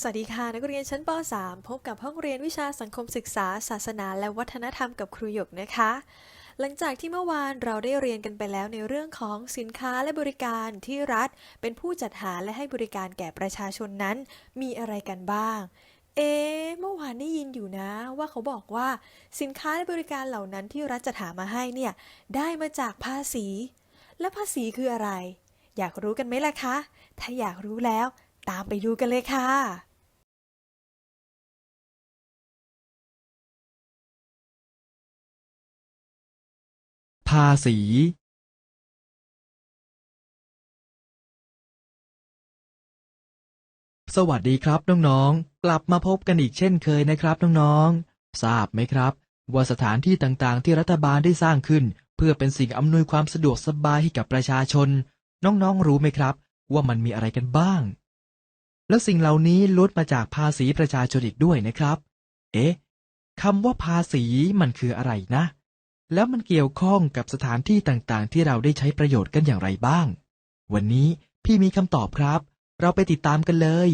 สวัสดีค่ะ นักเรียนชั้นป .3 พบกับห้องเรียนวิชาสังคมศึกษา ศาสนา และวัฒนธรรมกับครูหยกนะคะ หลังจากที่เมื่อวานเราได้เรียนกันไปแล้วในเรื่องของสินค้าและบริการที่รัฐ เป็นผู้จัดหาและให้บริการแก่ประชาชนนั้นมีอะไรกันบ้าง เอ๊ะเมื่อวานได้ยินอยู่นะว่าเขาบอกว่า สินค้าและบริการเหล่านั้นที่รัฐจัดหามาให้เนี่ยได้มาจากภาษี และภาษีคืออะไร อยากรู้กันไหมล่ะคะ ถ้าอยากรู้แล้ว ตามไปดูกันเลยค่ะาษีสวัสดีครับน้องๆ กลับมาพบกันอีกเช่นเคยนะครับน้องๆ ทราบไหมครับ ว่าสถานที่ต่างๆ ที่รัฐบาลได้สร้างขึ้น เพื่อเป็นสิ่งอำนวยความสะดวกสบายให้กับประชาชน น้องๆ รู้ไหมครับ ว่ามันมีอะไรกันบ้าง แล้วสิ่งเหล่านี้ล้วนมาจากภาษีประชาชนอีกด้วยนะครับ เอ๊ะคำว่าภาษีมันคืออะไรนะ แล้วมันเกี่ยวข้องกับสถานที่ต่างๆ ที่เราได้ใช้ประโยชน์กันอย่างไรบ้าง วันนี้พี่มีคำตอบครับ เราไปติดตามกันเลย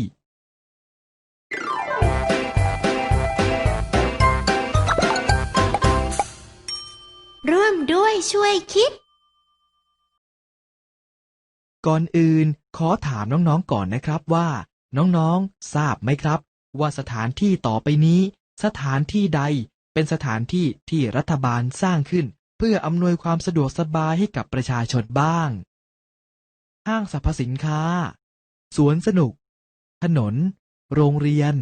ร่วมด้วยช่วยคิด ก่อนอื่นขอถามน้องๆก่อนนะครับว่า น้องๆ ทราบไหมครับ ว่าสถานที่ต่อไปนี้ สถานที่ใด เป็นสถานที่ที่รัฐบาลสร้างขึ้น เพื่ออำนวยความสะดวกสบายให้กับประชาชนบ้าง ห้างสรรพสินค้า สวนสนุก ถนน โรงเรียน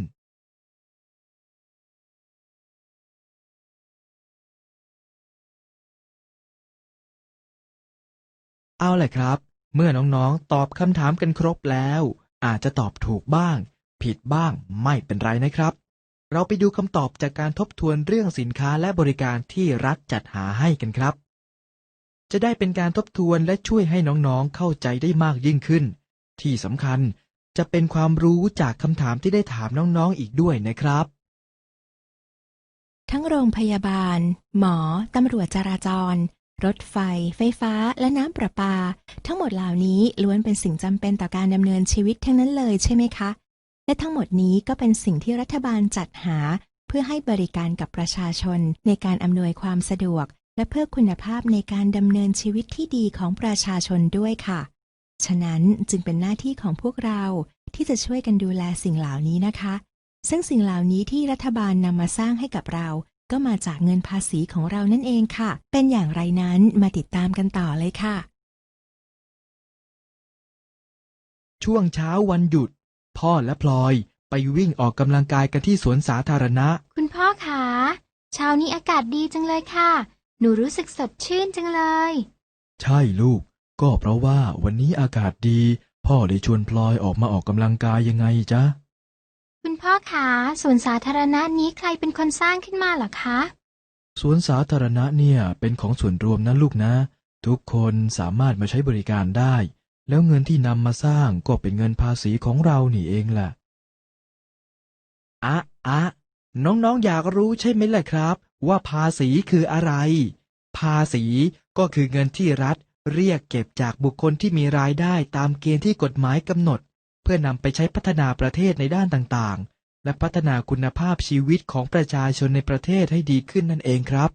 เอาแหละครับ เมื่อน้องๆ ตอบคำถามกันครบแล้ว อาจจะตอบถูกบ้าง ผิดบ้างไม่เป็นไรนะครับ เราไปดูคำตอบจากการทบทวนเรื่องสินค้าและบริการที่รัฐจัดหาให้กันครับ จะได้เป็นการทบทวนและช่วยให้น้องๆเข้าใจได้มากยิ่งขึ้น ที่สำคัญจะเป็นความรู้จากคำถามที่ได้ถามน้องๆอีกด้วยนะครับ ทั้งโรงพยาบาล หมอ ตำรวจจราจร รถไฟ ไฟฟ้า และน้ำประปา ทั้งหมดเหล่านี้ล้วนเป็นสิ่งจำเป็นต่อการดำเนินชีวิตทั้งนั้นเลยใช่ไหมคะ และทั้งหมดนี้ก็เป็นสิ่งที่รัฐบาลจัดหา เพื่อให้บริการกับประชาชนในการอำนวยความสะดวก และเพื่อคุณภาพในการดำเนินชีวิตที่ดีของประชาชนด้วยค่ะ ฉะนั้นจึงเป็นหน้าที่ของพวกเราที่จะช่วยกันดูแลสิ่งเหล่านี้นะคะ ซึ่งสิ่งเหล่านี้ที่รัฐบาลนำมาสร้างให้กับเรา ก็มาจากเงินภาษีของเรานั่นเองค่ะ เป็นอย่างไรนั้นมาติดตามกันต่อเลยค่ะ ช่วงเช้าวันหยุด พ่อและพลอยไปวิ่งออกกำลังกายกันที่สวนสาธารณะ คุณพ่อคะเช้านี้อากาศดีจังเลยค่ะ หนูรู้สึกสดชื่นจังเลย ใช่ลูก ก็เพราะว่าวันนี้อากาศดี พ่อเลยชวนพลอยออกมาออกกำลังกายยังไงจ๊ะ คุณพ่อคะสวนสาธารณะนี้ใครเป็นคนสร้างขึ้นมาเหรอคะ สวนสาธารณะเนี่ยเป็นของส่วนรวมนะลูกนะ ทุกคนสามารถมาใช้บริการได้ แล้วเงินที่นำมาสร้างก็เป็นเงินภาษีของเรานี่เองแหละอะอะน้องๆอยากรู้ใช่ไหมล่ะครับ ว่าภาษีคืออะไร ภาษีก็คือเงินที่รัฐ เรียกเก็บจากบุคคลที่มีรายได้ตามเกณฑ์ที่กฎหมายกำหนด เพื่อนำไปใช้พัฒนาประเทศในด้านต่างๆ และพัฒนาคุณภาพชีวิตของประชาชนในประเทศให้ดีขึ้นนั่นเองครับ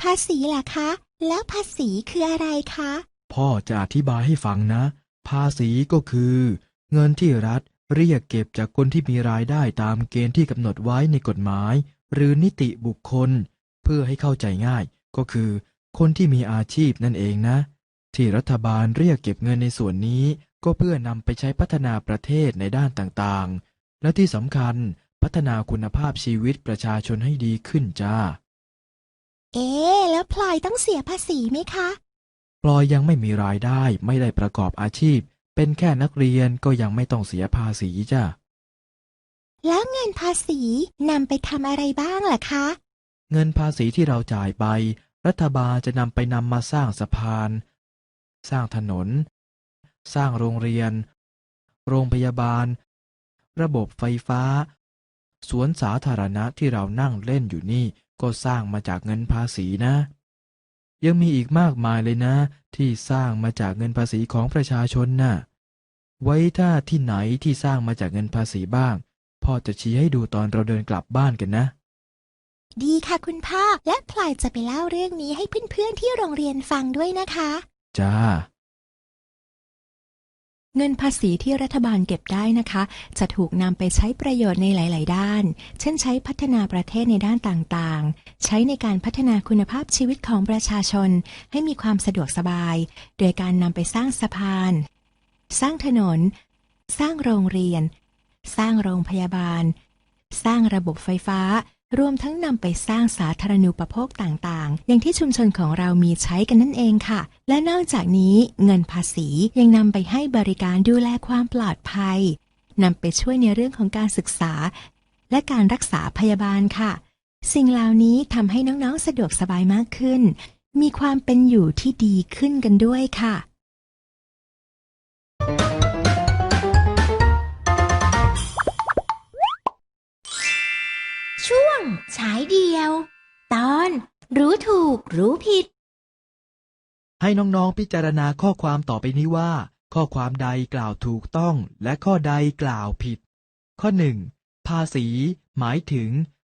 ภาษีล่ะคะ แล้วภาษีคืออะไรคะ พ่อจะอธิบายให้ฟังนะ ภาษีก็คือ เงินที่รัฐเรียกเก็บจากคนที่มีรายได้ตามเกณฑ์ที่กำหนดไว้ในกฎหมาย หรือนิติบุคคล เพื่อให้เข้าใจง่าย ก็คือ คนที่มีอาชีพนั่นเองนะ ที่รัฐบาลเรียกเก็บเงินในส่วนนี้ ก็เพื่อนำไปใช้พัฒนาประเทศในด้านต่างๆ และที่สำคัญพัฒนาคุณภาพชีวิตประชาชนให้ดีขึ้นจ้า เอ๊ะแล้วพลอยต้องเสียภาษีไหมคะปลอยยังไม่มีรายได้ไม่ได้ประกอบอาชีพ เป็นแค่นักเรียนก็ยังไม่ต้องเสียภาษีจ้าแล้วเงินภาษีนำไปทำอะไรบ้างล่ะคะ เงินภาษีที่เราจ่ายไป รัฐบาลจะนำไปนำมาสร้างสะพาน สร้างถนน สร้างโรงเรียน โรงพยาบาล ระบบไฟฟ้า สวนสาธารณะที่เรานั่งเล่นอยู่นี่ ก็สร้างมาจากเงินภาษีนะ ยังมีอีกมากมายเลยนะ ที่สร้างมาจากเงินภาษีของประชาชนน่ะ ไว้ถ้าที่ไหนที่สร้างมาจากเงินภาษีบ้าง พ่อจะชี้ให้ดูตอนเราเดินกลับบ้านกันนะ ดีค่ะคุณพ่อ และพลอยจะไปเล่าเรื่องนี้ให้เพื่อนๆที่โรงเรียนฟังด้วยนะคะ จ้า เงินภาษีที่รัฐบาลเก็บได้นะคะ จะถูกนำไปใช้ประโยชน์ในหลาย ๆ ด้าน เช่นใช้พัฒนาประเทศในด้านต่าง ๆ ใช้ในการพัฒนาคุณภาพชีวิตของประชาชน ให้มีความสะดวกสบาย โดยการนำไปสร้างสะพาน สร้างถนน สร้างโรงเรียน สร้างโรงพยาบาล สร้างระบบไฟฟ้ารวมทั้งนำไปสร้างสาธารณูปโภคต่างๆ อย่างที่ชุมชนของเรามีใช้กันนั่นเองค่ะ และนอกจากนี้เงินภาษียังนำไปให้บริการดูแลความปลอดภัยนำไปช่วยในเรื่องของการศึกษา และการรักษาพยาบาลค่ะ สิ่งเหล่านี้ทำให้น้องๆ สะดวกสบายมากขึ้น มีความเป็นอยู่ที่ดีขึ้นกันด้วยค่ะ ฉายเดียว ตอนรู้ถูกรู้ผิด ให้น้องๆพิจารณาข้อความต่อไปนี้ว่า ข้อความใดกล่าวถูกต้องและข้อใดกล่าวผิด ข้อ 1. ภาษี หมายถึง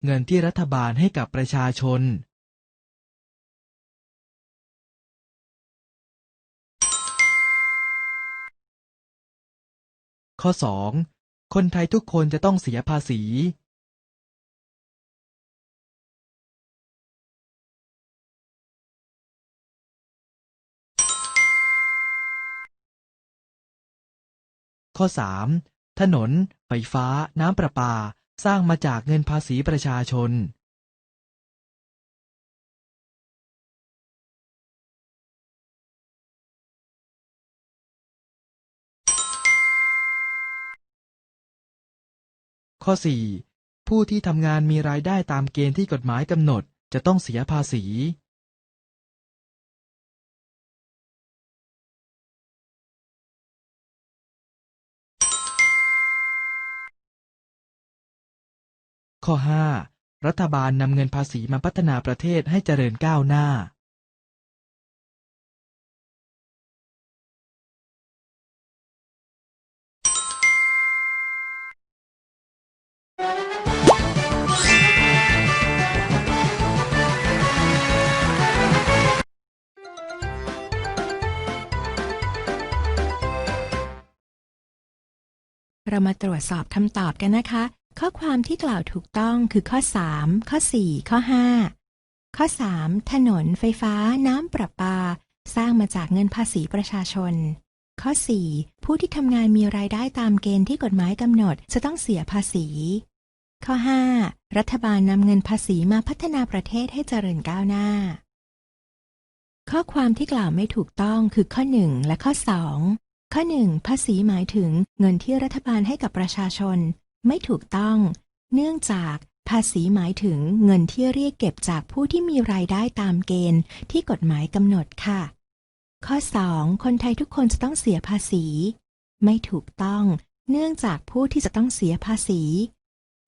เงินที่รัฐบาลให้กับประชาชน ข้อ 2. คนไทยทุกคนจะต้องเสียภาษี ข้อ 3. ถนน ไฟฟ้า น้ำประปา สร้างมาจากเงินภาษีประชาชน ข้อ 4. ผู้ที่ทำงานมีรายได้ตามเกณฑ์ที่กฎหมายกำหนด จะต้องเสียภาษี ข้อ 5. รัฐบาลนำเงินภาษีมาพัฒนาประเทศให้เจริญก้าวหน้า เรามาตรวจสอบคำตอบกันนะคะ ข้อความที่กล่าวถูกต้องคือข้อ 3 ข้อ 4 ข้อ 5 ข้อ 3 ถนนไฟฟ้าน้ำประปา สร้างมาจากเงินภาษีประชาชน ข้อ 4 ผู้ที่ทำงานมีรายได้ตามเกณฑ์ที่กฎหมายกำหนดจะต้องเสียภาษี ข้อ 5 รัฐบาลนำเงินภาษีมาพัฒนาประเทศให้เจริญก้าวหน้า ข้อความที่กล่าวไม่ถูกต้องคือข้อ 1 และข้อ 2 ข้อ 1 ภาษีหมายถึงเงินที่รัฐบาลให้กับประชาชน ไม่ถูกต้อง เนื่องจากภาษีหมายถึงเงินที่เรียกเก็บจากผู้ที่มีรายได้ตามเกณฑ์ที่กฎหมายกำหนดค่ะ ข้อ 2 คนไทยทุกคนจะต้องเสียภาษี ไม่ถูกต้อง เนื่องจากผู้ที่จะต้องเสียภาษี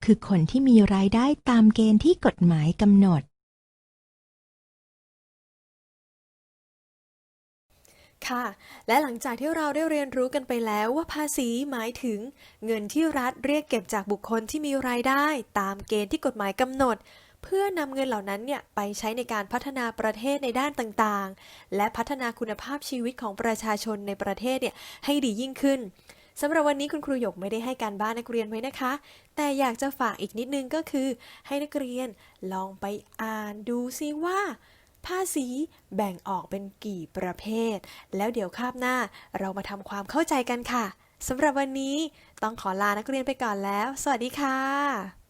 คือคนที่มีรายได้ตามเกณฑ์ที่กฎหมายกำหนด ค่ะ และหลังจากที่เราได้เรียนรู้กันไปแล้วว่าภาษีหมายถึง เงินที่รัฐเรียกเก็บจากบุคคลที่มีรายได้ ตามเกณฑ์ที่กฎหมายกำหนด เพื่อนำเงินเหล่านั้นเนี่ยไปใช้ในการพัฒนาประเทศในด้านต่างๆ และพัฒนาคุณภาพชีวิตของประชาชนในประเทศเนี่ยให้ดียิ่งขึ้นสำหรับวันนี้คุณครูหยกไม่ได้ให้การบ้านนักเรียนไว้นะคะ แต่อยากจะฝากอีกนิดนึงก็คือ ให้นักเรียนลองไปอ่านดูซิว่า ภาษีแบ่งออกเป็นกี่ประเภท แล้วเดี๋ยวคาบหน้าเรามาทำความเข้าใจกันค่ะสำหรับวันนี้ต้องขอลานักเรียนไปก่อนแล้ว สวัสดีค่ะ